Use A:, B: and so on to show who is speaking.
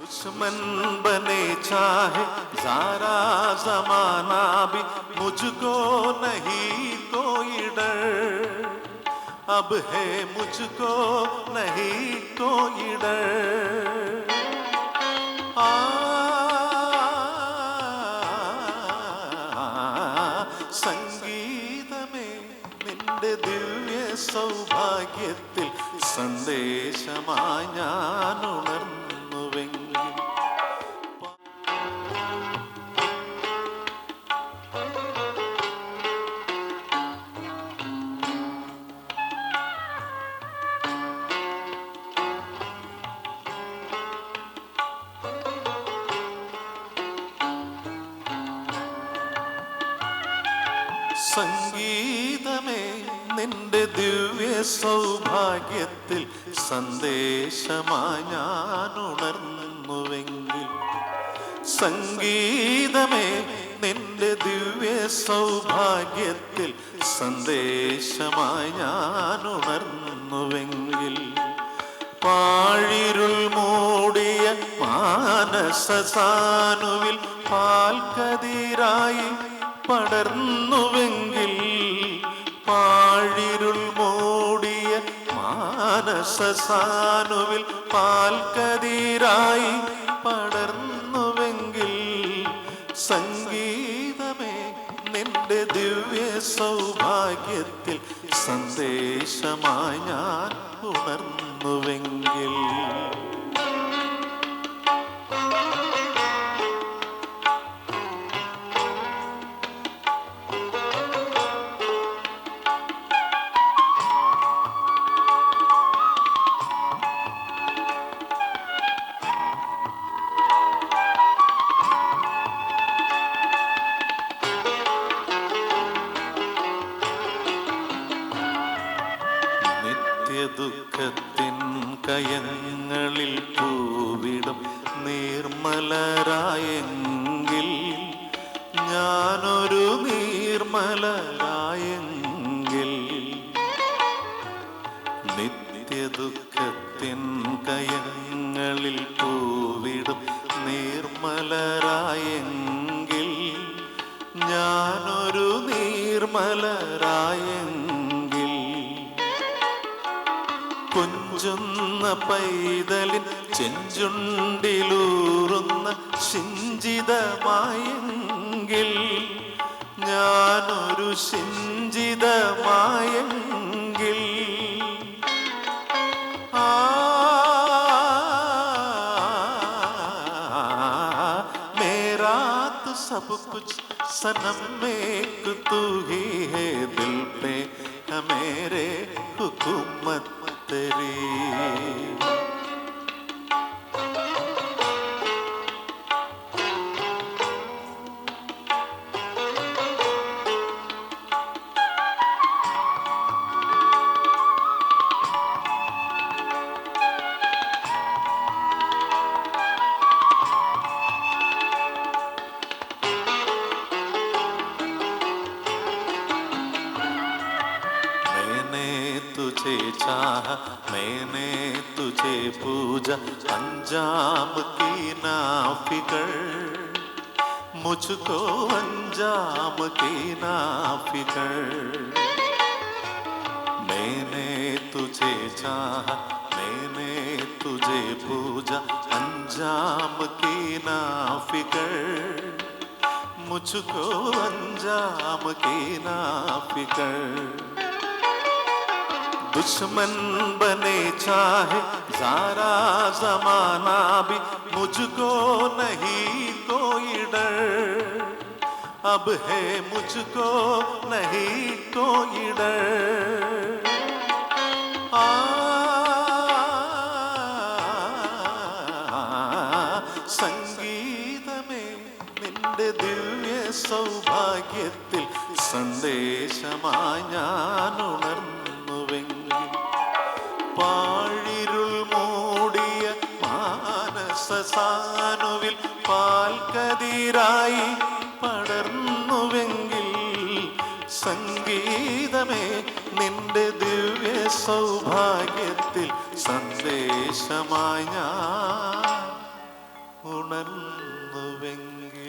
A: दुश्मन बने चाहे सारा जमाना भी मुझको नहीं कोई डर अब है मुझको नहीं कोई डर आ സംഗീതമേ നിന്റെ ദിവ്യ സൗഭാഗ്യത്തിൽ സന്ദേശമായി ഞാൻ സംഗീതമേ നിന്റെ ദിവ്യ സൗഭാഗ്യത്തിൽ സന്ദേശമായി ഞാൻ ഉണർന്നുവെങ്കിൽ. സംഗീതമേ നിന്റെ ദിവ്യ സൗഭാഗ്യത്തിൽ സന്ദേശമായി ഞാൻ ഉണർന്നുവെങ്കിൽ. പാഴിരുൾ മൂടിയ മാനസസാനുവിൽ പാൽക്കതിരായി പടർന്നുവെങ്കിൽ പാഴിരുൾ മൂടിയ മാനസസാനുവിൽ പാൽക്കതിരായി പടർന്നുവെങ്കിൽ സംഗീതമേ നിന്റെ ദിവ്യ സൗഭാഗ്യത്തിൽ സന്ദേശമായി ഞാൻ ഉണർന്നുവെങ്കിൽ നിത്യദുഃഖത്തിൻ കയങ്ങളിൽ പൂവിടും നീർമലരായെങ്കിൽ ഞാനൊരു നീർമലരായെങ്കിൽ നിത്യദുഃഖത്തിൻ കയങ്ങളിൽ പൂവിടും നീർമലരായെങ്കിൽ ഞാനൊരു നീർമലരായെങ്കിൽ തുഞ്ചുന്ന പൈതലിൻ ചെഞ്ചുണ്ടിലൂറുന്ന ശിഞ്ചിതമായെങ്കിൽ ഞാനൊരു ശിഞ്ചിതമായെങ്കിൽ. ആ മേരാത്ത് സബ് കുച്ച് സനം മേക്ക് തൂ ഹേ ദിൽ പേ മേരെ ഹുക്കുമത്ത് तेरी तुझे चाहा, मैंने तुझे पूजा अंजाम की ना फिकर। मुझको अंजाम की ना फिकर। मैंने तुझे चाहा, मैंने तुझे पूजा अंजाम की ना फिकर। मुझको अंजाम की ना फिकर। दुश्मन बने चाहे सारा जमाना भी मुझको नहीं कोई डर अब है मुझको नहीं कोई डर आ സംഗീതമേ നിന്റെ ദിവ്യ സൗഭാഗ്യത്തിൽ സന്ദേശമായി ഞാൻ മാനസസാനുവിൽ പാൽക്കതിരായി പടർന്നുവെങ്കിൽ സംഗീതമേ നിന്റെ ദിവ്യ സൗഭാഗ്യത്തിൽ സന്ദേശമായി ഞാൻ ഉണർന്നുവെങ്കിൽ.